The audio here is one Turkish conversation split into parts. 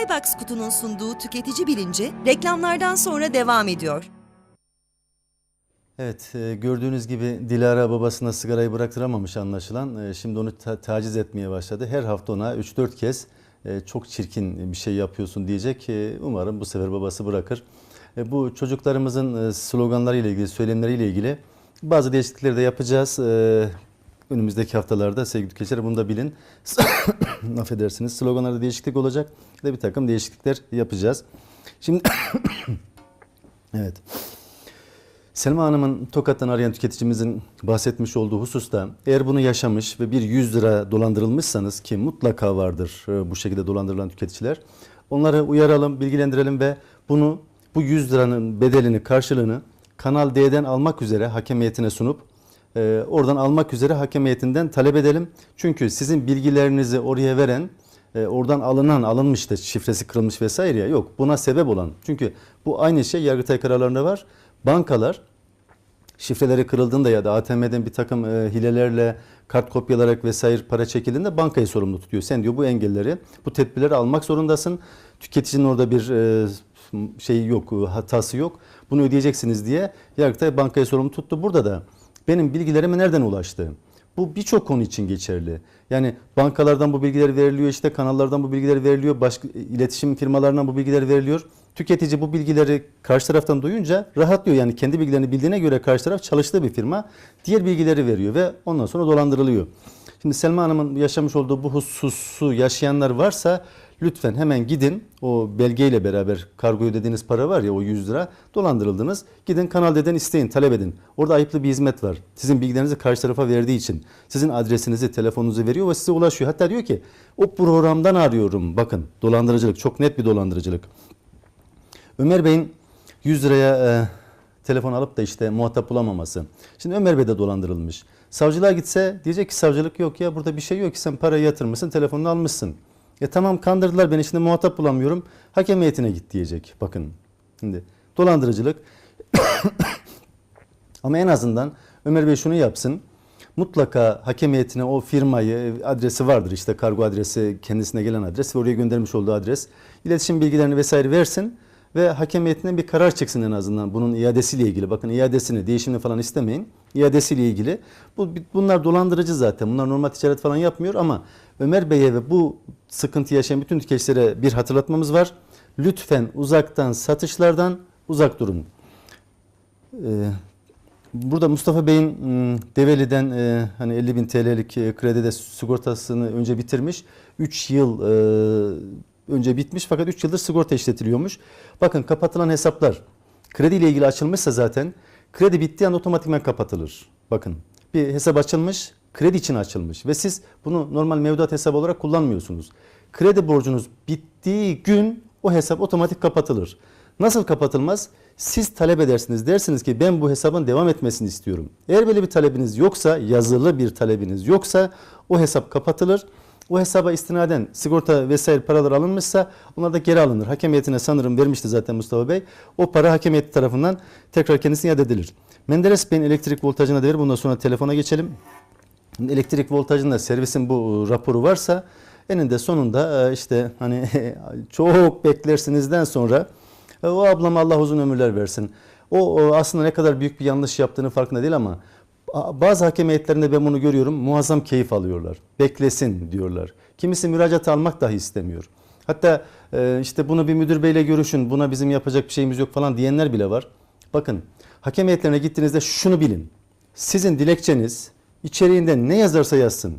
Skybox kutunun sunduğu tüketici bilinci reklamlardan sonra devam ediyor. Evet, e, gördüğünüz gibi Dilara babasına sigarayı bıraktıramamış anlaşılan. E, Şimdi onu ta- taciz etmeye başladı. Her hafta ona 3-4 kez e, çok çirkin bir şey yapıyorsun diyecek. Umarım bu sefer babası bırakır. Bu çocuklarımızın e, sloganlarıyla ilgili, söylemleriyle ilgili bazı değişiklikleri de yapacağız. Önümüzdeki haftalarda sevgili tüketiciler bunu da bilin. Affedersiniz. Sloganlarda değişiklik olacak. De bir takım değişiklikler yapacağız. Şimdi evet. Selma Hanım'ın Tokat'tan arayan tüketicimizin bahsetmiş olduğu hususta eğer bunu yaşamış ve bir 100 lira dolandırılmışsanız ki mutlaka vardır e, bu şekilde dolandırılan tüketiciler. Onları uyaralım, bilgilendirelim ve bunu bu 100 liranın bedelini, karşılığını Kanal D'den almak üzere hakem heyetine sunup e, oradan almak üzere hakem heyetinden talep edelim. Çünkü sizin bilgilerinizi oraya veren e, oradan alınan alınmış da şifresi kırılmış vesaire ya yok buna sebep olan. Çünkü bu aynı şey Yargıtay kararlarında var. Bankalar şifreleri kırıldığında ya da ATM'den bir takım e, hilelerle kart kopyalarak vesaire para çekildiğinde bankayı sorumlu tutuyor. Sen diyor bu engelleri, bu tedbirleri almak zorundasın. Tüketicinin orada bir e, şey yok, e, hatası yok. Bunu ödeyeceksiniz diye Yargıtay bankayı sorumlu tuttu. Burada da benim bilgilerime nereden ulaştı? Bu birçok konu için geçerli. Yani bankalardan bu bilgiler veriliyor, işte kanallardan bu bilgiler veriliyor, başka iletişim firmalarından bu bilgiler veriliyor. Tüketici bu bilgileri karşı taraftan duyunca rahatlıyor. Yani kendi bilgilerini bildiğine göre karşı taraf çalıştığı bir firma diğer bilgileri veriyor ve ondan sonra dolandırılıyor. Şimdi Selma Hanım'ın yaşamış olduğu bu hususu yaşayanlar varsa lütfen hemen gidin o belgeyle beraber kargo ödediğiniz para var ya o 100 lira dolandırıldınız. Gidin Kanal D'den isteyin talep edin. Orada ayıplı bir hizmet var. Sizin bilgilerinizi karşı tarafa verdiği için. Sizin adresinizi telefonunuzu veriyor ve size ulaşıyor. Hatta diyor ki o programdan arıyorum. Bakın dolandırıcılık çok net bir dolandırıcılık. Ömer Bey'in 100 liraya e, telefon alıp da işte muhatap bulamaması. Şimdi Ömer Bey de dolandırılmış. Savcılığa gitse diyecek ki savcılık yok ya burada bir şey yok ki sen parayı yatırmışsın telefonunu almışsın. Ya tamam kandırdılar beni şimdi muhatap bulamıyorum. Hakem heyetine git diyecek. Bakın şimdi dolandırıcılık. Ama en azından Ömer Bey şunu yapsın. Mutlaka hakem heyetine o firmayı adresi vardır işte kargo adresi kendisine gelen adres ve oraya göndermiş olduğu adres. iletişim bilgilerini vesaire versin ve hakem heyetinden bir karar çıksın en azından bunun iadesiyle ilgili. Bakın iadesini, değişimini falan istemeyin. İadesiyle ilgili. Bu, bunlar dolandırıcı zaten. Bunlar normal ticaret falan yapmıyor ama Ömer Bey'e ve bu sıkıntı yaşayan bütün tüketicilere bir hatırlatmamız var. Lütfen uzaktan satışlardan uzak durun. Ee, Burada Mustafa Bey'in ım, Develi'den e, hani 50 bin TL'lik e, kredide sigortasını önce bitirmiş. 3 yıl e, önce bitmiş fakat 3 yıldır sigorta işletiliyormuş. Bakın kapatılan hesaplar kredi ile ilgili açılmışsa zaten kredi bittiği an otomatikman kapatılır. Bakın bir hesap açılmış kredi için açılmış ve siz bunu normal mevduat hesabı olarak kullanmıyorsunuz. Kredi borcunuz bittiği gün o hesap otomatik kapatılır. Nasıl kapatılmaz? Siz talep edersiniz. Dersiniz ki ben bu hesabın devam etmesini istiyorum. Eğer böyle bir talebiniz yoksa, yazılı bir talebiniz yoksa o hesap kapatılır. O hesaba istinaden sigorta vesaire paralar alınmışsa onlar da geri alınır. Hakem heyetine sanırım vermişti zaten Mustafa Bey. O para hakem tarafından tekrar kendisine iade edilir. Menderes Bey'in elektrik voltajına değer. Bundan sonra telefona geçelim. Elektrik voltajında servisin bu raporu varsa eninde sonunda e, işte hani çok beklersinizden sonra e, o ablama Allah uzun ömürler versin. O, aslında ne kadar büyük bir yanlış yaptığını farkında değil ama bazı hakem heyetlerinde ben bunu görüyorum. Muazzam keyif alıyorlar. Beklesin diyorlar. Kimisi müracaat almak dahi istemiyor. Hatta e, işte bunu bir müdür beyle görüşün. Buna bizim yapacak bir şeyimiz yok falan diyenler bile var. Bakın hakem heyetlerine gittiğinizde şunu bilin. Sizin dilekçeniz içeriğinde ne yazarsa yazsın.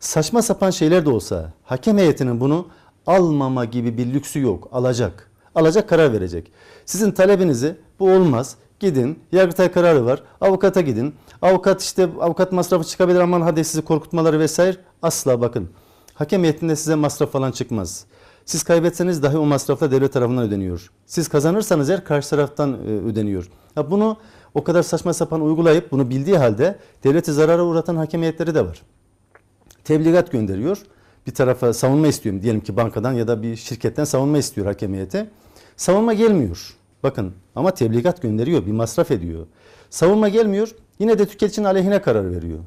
Saçma sapan şeyler de olsa hakem heyetinin bunu almama gibi bir lüksü yok. Alacak. Alacak karar verecek. Sizin talebinizi bu olmaz. Gidin. Yargıtay kararı var. Avukata gidin. Avukat işte avukat masrafı çıkabilir aman hadi sizi korkutmaları vesaire. Asla bakın. Hakem heyetinde size masraf falan çıkmaz. Siz kaybetseniz dahi o masraflar devlet tarafından ödeniyor. Siz kazanırsanız eğer karşı taraftan e, ödeniyor. Ha bunu o kadar saçma sapan uygulayıp bunu bildiği halde devleti zarara uğratan hakem heyetleri de var tebligat gönderiyor. Bir tarafa savunma istiyorum diyelim ki bankadan ya da bir şirketten savunma istiyor hakem heyeti. Savunma gelmiyor. Bakın ama tebligat gönderiyor, bir masraf ediyor. Savunma gelmiyor, yine de tüketicinin aleyhine karar veriyor.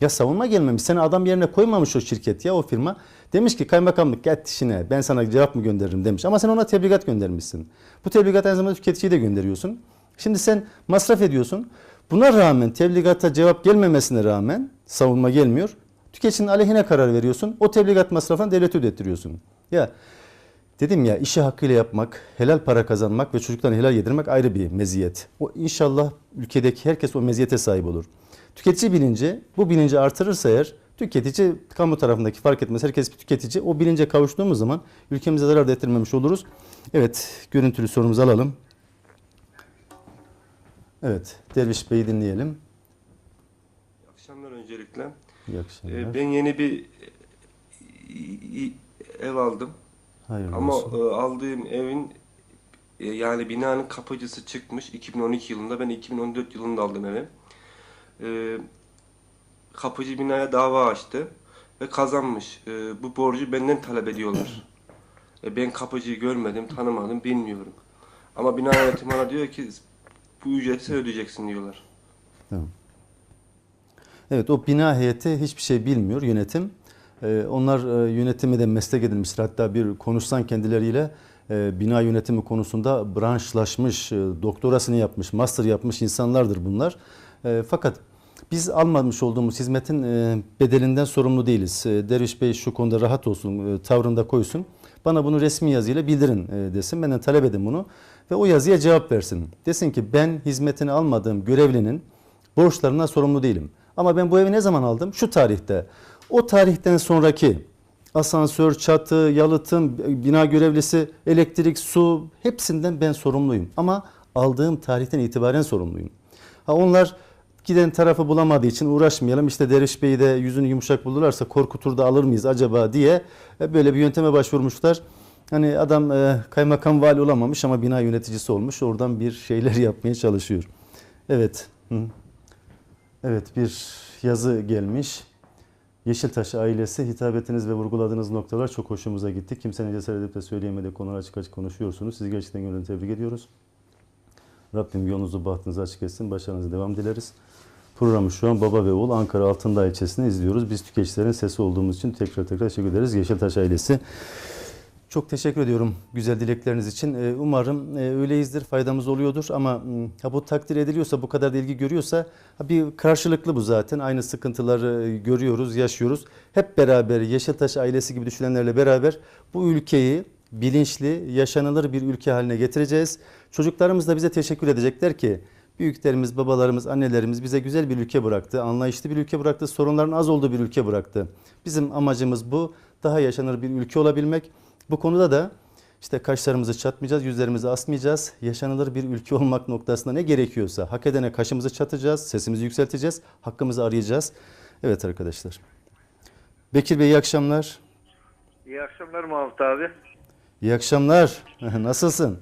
Ya savunma gelmemiş. Seni adam yerine koymamış o şirket ya o firma. Demiş ki kaymakamlık git işine ben sana cevap mı gönderirim demiş. Ama sen ona tebligat göndermişsin. Bu tebligat aynı zamanda tüketiciye de gönderiyorsun. Şimdi sen masraf ediyorsun. Buna rağmen tebligata cevap gelmemesine rağmen savunma gelmiyor. Tüketicinin aleyhine karar veriyorsun. O tebligat masrafını devlete ödettiriyorsun. Ya Dedim ya işi hakkıyla yapmak, helal para kazanmak ve çocuklarına helal yedirmek ayrı bir meziyet. O inşallah ülkedeki herkes o meziyete sahip olur. Tüketici bilinci bu bilinci artırırsa eğer tüketici kamu tarafındaki fark etmez. Herkes bir tüketici. O bilince kavuştuğumuz zaman ülkemize zarar da ettirmemiş oluruz. Evet görüntülü sorumuzu alalım. Evet Derviş Bey'i dinleyelim. İyi akşamlar öncelikle. İyi akşamlar. Ee, ben yeni bir e, ev aldım. Hayırlı Ama olsun. e, aldığım evin e, yani binanın kapıcısı çıkmış 2012 yılında. Ben 2014 yılında aldım evi. E, kapıcı binaya dava açtı ve kazanmış. E, bu borcu benden talep ediyorlar. E, ben kapıcıyı görmedim, tanımadım, bilmiyorum. Ama bina yönetimi bana diyor ki bu ücreti sen ödeyeceksin diyorlar. Tamam. Evet o bina heyeti hiçbir şey bilmiyor yönetim. Ee, onlar e, yönetimi de meslek edinmiştir. Hatta bir konuşsan kendileriyle e, bina yönetimi konusunda branşlaşmış, e, doktorasını yapmış, master yapmış insanlardır bunlar. Fakat biz almamış olduğumuz hizmetin bedelinden sorumlu değiliz. Derviş Bey şu konuda rahat olsun, tavrında koysun. Bana bunu resmi yazıyla bildirin desin. Benden talep edin bunu ve o yazıya cevap versin. Desin ki ben hizmetini almadığım görevlinin borçlarından sorumlu değilim. Ama ben bu evi ne zaman aldım? Şu tarihte. O tarihten sonraki asansör, çatı, yalıtım, bina görevlisi, elektrik, su hepsinden ben sorumluyum. Ama aldığım tarihten itibaren sorumluyum. Ha onlar giden tarafı bulamadığı için uğraşmayalım. İşte Derviş Bey'i de yüzünü yumuşak bulurlarsa korkutur da alır mıyız acaba diye e, böyle bir yönteme başvurmuşlar. Hani adam e, kaymakam vali olamamış ama bina yöneticisi olmuş. Oradan bir şeyler yapmaya çalışıyor. Evet. Evet bir yazı gelmiş. Yeşiltaş ailesi hitabetiniz ve vurguladığınız noktalar çok hoşumuza gitti. Kimsenin cesaret edip de söyleyemediği konular açık açık konuşuyorsunuz. Sizi gerçekten gönülden tebrik ediyoruz. Rabbim yolunuzu bahtınızı açık etsin. Başarınızı devam dileriz. Programı şu an Baba ve Oğul Ankara Altındağ ilçesinde izliyoruz. Biz tüketicilerin sesi olduğumuz için tekrar tekrar teşekkür ederiz. Yeşiltaş ailesi. Çok teşekkür ediyorum güzel dilekleriniz için. Ee, Umarım e, öyleyizdir, faydamız oluyordur ama ha, bu takdir ediliyorsa, bu kadar da ilgi görüyorsa bir karşılıklı bu zaten. Aynı sıkıntıları e, görüyoruz, yaşıyoruz. Hep beraber Yeşiltaş ailesi gibi düşünenlerle beraber bu ülkeyi bilinçli, yaşanılır bir ülke haline getireceğiz. Çocuklarımız da bize teşekkür edecekler ki büyüklerimiz, babalarımız, annelerimiz bize güzel bir ülke bıraktı, anlayışlı bir ülke bıraktı, sorunların az olduğu bir ülke bıraktı. Bizim amacımız bu, daha yaşanır bir ülke olabilmek. Bu konuda da işte kaşlarımızı çatmayacağız, yüzlerimizi asmayacağız. Yaşanılır bir ülke olmak noktasında ne gerekiyorsa hak edene kaşımızı çatacağız, sesimizi yükselteceğiz, hakkımızı arayacağız. Evet arkadaşlar. Bekir Bey iyi akşamlar. İyi akşamlar Mahmut abi. İyi akşamlar. Nasılsın?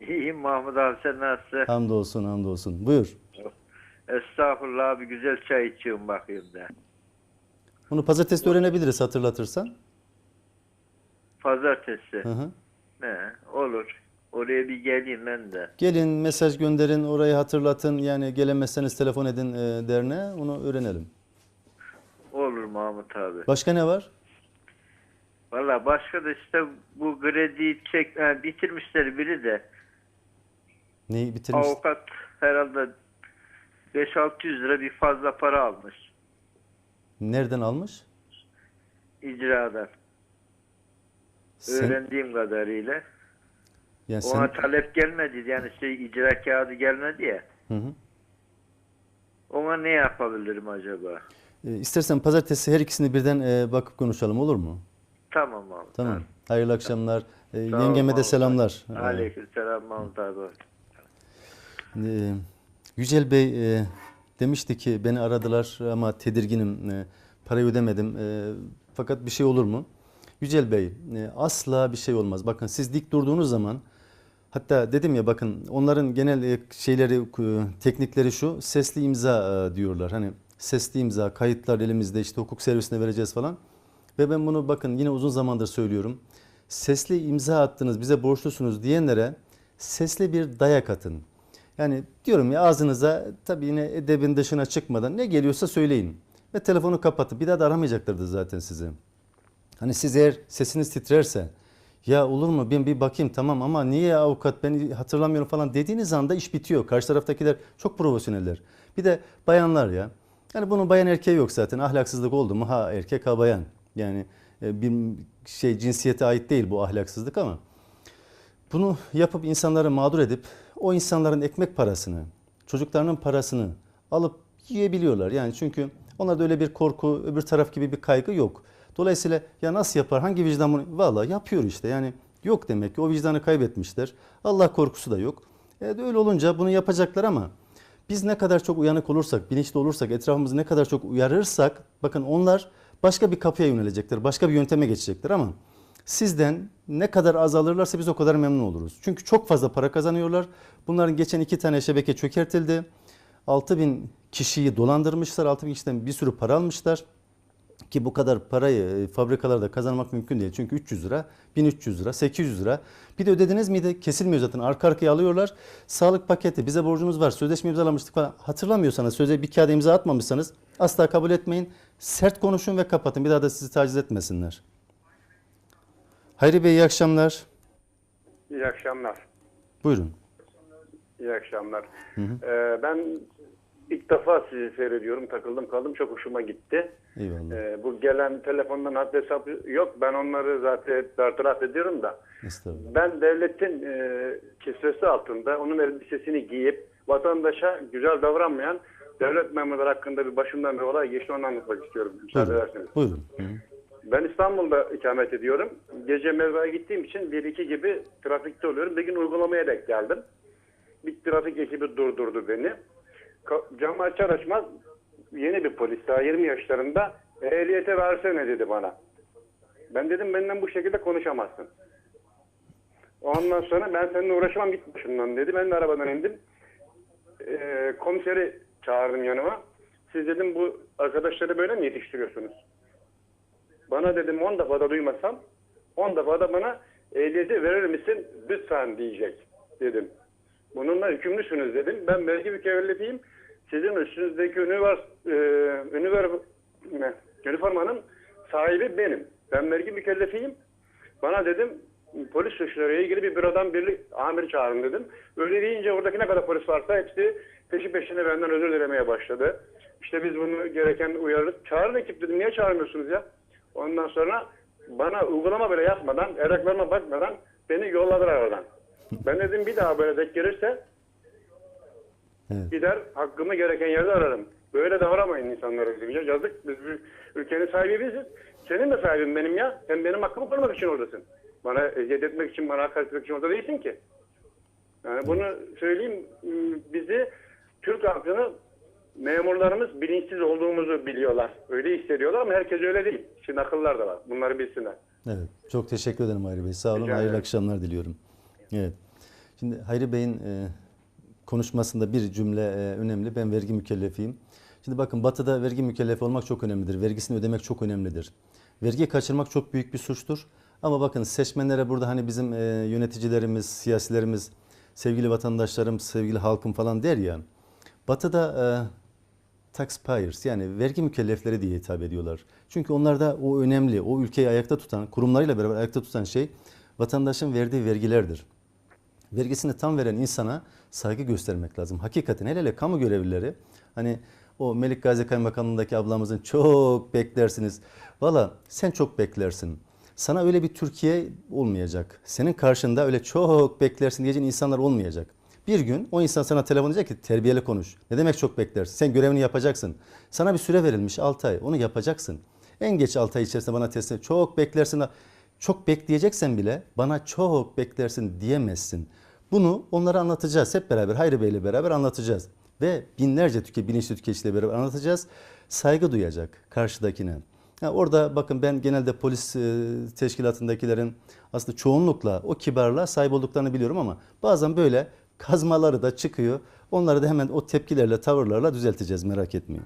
İyiyim Mahmut abi sen nasılsın? Hamdolsun, hamdolsun. Buyur. Estağfurullah abi güzel çay içiyorum bakayım da. Bunu pazartesi öğrenebiliriz hatırlatırsan. Pazartesi. Hı hı. Ne olur. Oraya bir geleyim ben de. Gelin mesaj gönderin, orayı hatırlatın. Yani gelemezseniz telefon edin e, derneğe. Onu öğrenelim. Olur Mahmut abi. Başka ne var? Valla başka da işte bu krediyi çek ha, bitirmişler biri de. Neyi bitirmiş? Avukat herhalde 5-600 lira bir fazla para almış Nereden almış? icradan. Sen, Öğrendiğim kadarıyla. Ona sen, talep gelmedi yani şey icra kağıdı gelmedi ya. Hı hı. Ona ne yapabilirim acaba? E, istersen pazartesi her ikisini birden e, bakıp konuşalım olur mu? Tamam Mahmut Tamam. abi. Hayırlı akşamlar. E, Sağ ol yengeme de selamlar. abi. E, Aleyküm selam Mahmut abi. Ee, Yücel Bey e, demişti ki beni aradılar ama tedirginim, e, parayı ödemedim. E, fakat bir şey olur mu? Yücel Bey e, asla bir şey olmaz. Bakın siz dik durduğunuz zaman hatta dedim ya bakın onların genel e, şeyleri, e, teknikleri şu sesli imza diyorlar. Hani sesli imza, kayıtlar elimizde işte hukuk servisine vereceğiz falan. Ve ben bunu bakın yine uzun zamandır söylüyorum. Sesli imza attınız bize borçlusunuz diyenlere sesli bir dayak atın. Yani diyorum ya ağzınıza tabii yine edebin dışına çıkmadan ne geliyorsa söyleyin. ve telefonu kapatıp bir daha da aramayacaklardı zaten sizi. Hani siz eğer sesiniz titrerse ya olur mu ben bir bakayım tamam ama niye avukat ben hatırlamıyorum falan dediğiniz anda iş bitiyor. Karşı taraftakiler çok profesyoneller. Bir de bayanlar ya. Yani bunun bayan erkeği yok zaten ahlaksızlık oldu mu ha erkek ha bayan. Yani e, bir şey cinsiyete ait değil bu ahlaksızlık ama bunu yapıp insanları mağdur edip o insanların ekmek parasını, çocuklarının parasını alıp yiyebiliyorlar. Yani çünkü onlarda öyle bir korku, öbür taraf gibi bir kaygı yok. Dolayısıyla ya nasıl yapar, hangi vicdan bunu? Valla yapıyor işte yani yok demek ki o vicdanı kaybetmişler. Allah korkusu da yok. E, öyle olunca bunu yapacaklar ama biz ne kadar çok uyanık olursak, bilinçli olursak, etrafımızı ne kadar çok uyarırsak bakın onlar başka bir kapıya yönelecekler, başka bir yönteme geçecekler ama sizden ne kadar az alırlarsa biz o kadar memnun oluruz. Çünkü çok fazla para kazanıyorlar. Bunların geçen iki tane şebeke çökertildi. 6 bin kişiyi dolandırmışlar. 6 bin kişiden bir sürü para almışlar. Ki bu kadar parayı e, fabrikalarda kazanmak mümkün değil. Çünkü 300 lira, 1300 lira, 800 lira. Bir de ödediniz miydi? Kesilmiyor zaten. Arka arkaya alıyorlar. Sağlık paketi, bize borcunuz var, sözleşme imzalamıştık falan. Hatırlamıyorsanız, söze bir kağıda imza atmamışsanız asla kabul etmeyin. Sert konuşun ve kapatın. Bir daha da sizi taciz etmesinler. Hayri Bey iyi akşamlar. İyi akşamlar. Buyurun. İyi akşamlar. Ee, ben ilk defa sizi seyrediyorum. Takıldım kaldım. Çok hoşuma gitti. Eyvallah. Ee, bu gelen telefondan haddi hesabı yok. Ben onları zaten bertaraf ediyorum da. Ben devletin e, kisvesi altında onun elbisesini giyip vatandaşa güzel davranmayan devlet memurları hakkında bir başımdan bir olay geçti. Onu anlatmak istiyorum. Müsaade Buyurun. ederseniz. Buyurun. Hı. Ben İstanbul'da ikamet ediyorum. Gece mezaya gittiğim için 1-2 gibi trafikte oluyorum. Bir gün uygulamaya denk geldim. Bir trafik ekibi durdurdu beni. Camı açar açmaz yeni bir polis daha 20 yaşlarında ehliyete versene dedi bana. Ben dedim benden bu şekilde konuşamazsın. Ondan sonra ben seninle uğraşamam git başımdan dedi. Ben de arabadan indim. Ee, komiseri çağırdım yanıma. Siz dedim bu arkadaşları böyle mi yetiştiriyorsunuz? Bana dedim 10 defa da duymasam 10 defa da bana ehliyeti verir misin lütfen diyecek dedim. Bununla hükümlüsünüz dedim. Ben belki mükellefiyim. Sizin üstünüzdeki ünivers, e, üniver, ne, üniformanın sahibi benim. Ben vergi mükellefiyim. Bana dedim polis suçlarıyla ilgili bir bürodan birlik amir çağırın dedim. Öyle deyince oradaki ne kadar polis varsa hepsi peşi peşine benden özür dilemeye başladı. İşte biz bunu gereken uyarırız. Çağırın ekip dedim. Niye çağırmıyorsunuz ya? Ondan sonra bana uygulama bile yapmadan, evraklarıma bakmadan beni yolladılar oradan. Ben dedim bir daha böyle denk gelirse Evet. gider hakkımı gereken yerde ararım. Böyle davranmayın insanlara bizim ya. Yazık biz bir ülkenin sahibi biziz. Senin de sahibin benim ya. Sen benim hakkımı korumak için oradasın. Bana eziyet etmek için, bana hakaret etmek için orada değilsin ki. Yani bunu söyleyeyim bizi Türk halkını memurlarımız bilinçsiz olduğumuzu biliyorlar. Öyle hissediyorlar ama herkes öyle değil. Şimdi akıllar da var. Bunları bilsinler. Evet. Çok teşekkür ederim Hayri Bey. Sağ olun. Hayırlı akşamlar diliyorum. Evet. Şimdi Hayri Bey'in e, konuşmasında bir cümle e, önemli. Ben vergi mükellefiyim. Şimdi bakın Batı'da vergi mükellefi olmak çok önemlidir. Vergisini ödemek çok önemlidir. Vergi kaçırmak çok büyük bir suçtur. Ama bakın seçmenlere burada hani bizim e, yöneticilerimiz, siyasilerimiz, sevgili vatandaşlarım, sevgili halkım falan der ya. Batı'da e, taxpayers yani vergi mükellefleri diye hitap ediyorlar. Çünkü onlarda o önemli, o ülkeyi ayakta tutan, kurumlarıyla beraber ayakta tutan şey vatandaşın verdiği vergilerdir. Vergisini tam veren insana saygı göstermek lazım. Hakikaten hele hele kamu görevlileri hani o Melik Gazi Kaymakamlığındaki ablamızın çok beklersiniz. Valla sen çok beklersin. Sana öyle bir Türkiye olmayacak. Senin karşında öyle çok beklersin diyeceğin insanlar olmayacak. Bir gün o insan sana telefon edecek ki terbiyeli konuş. Ne demek çok beklersin? Sen görevini yapacaksın. Sana bir süre verilmiş 6 ay. Onu yapacaksın. En geç 6 ay içerisinde bana teslim. Çok beklersin. Çok bekleyeceksen bile bana çok beklersin diyemezsin. Bunu onlara anlatacağız. Hep beraber Hayri Bey'le beraber anlatacağız. Ve binlerce tüke, bilinçli tüketiciyle beraber anlatacağız. Saygı duyacak karşıdakine. Ha, orada bakın ben genelde polis e, teşkilatındakilerin aslında çoğunlukla o kibarlığa sahip olduklarını biliyorum ama bazen böyle kazmaları da çıkıyor. Onları da hemen o tepkilerle, tavırlarla düzelteceğiz merak etmeyin.